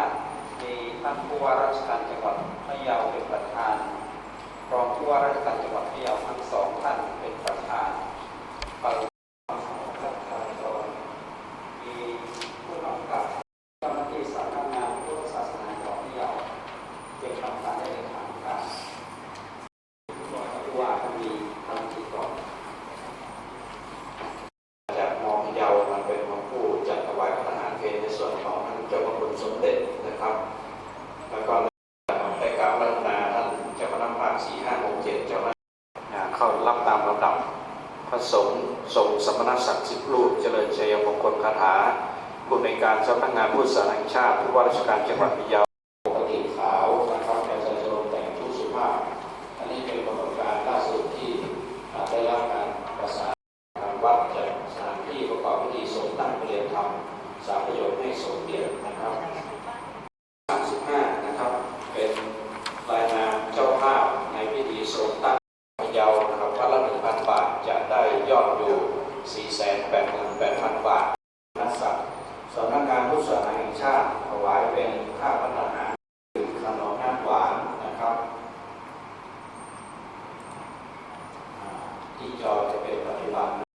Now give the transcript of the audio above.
หัมีท่านผู้ว่าราชการจังหวัดพะเยาเป็นประธานรองผู้ว่าราชการจังหวัดพะเยาทั้งสองท่านเป็นประธานปรุว่ามีทาที่ตก่อน พระสงฆ์ทรงสมณศักดิ์สิบรูปเจริญชัยมงคลคาถาผู้ในการสำนักงานผู้สานแห่งชาติผู้ว่าราชการจังหวัดพะเยาปกติขาวนะครับแต่จะโจมแต่งชุดสุภาพ อันนี้เป็นประสบการณ์ล่าสุดที่ได้รับการประสานทางวัดจากสถานที่ประกอบพิธีสงฆ์ตั้งเรียนธรรมสามประโยชน์ให้สมเด็จนะครับ35นะครับ เป็นรายงานเจ้าภาพในพิธีทรงตั้งพะเยานะครับวัดละ1,000 บาท จะ อดอยู่ 488,000 บาทนักสัตว์สำนักงานผู้สาธาแห่งชาติถวายเป็นค่าพัฒนาขนมน้ำหวานนะครับ ที่จอจะเป็นปัจจุบัน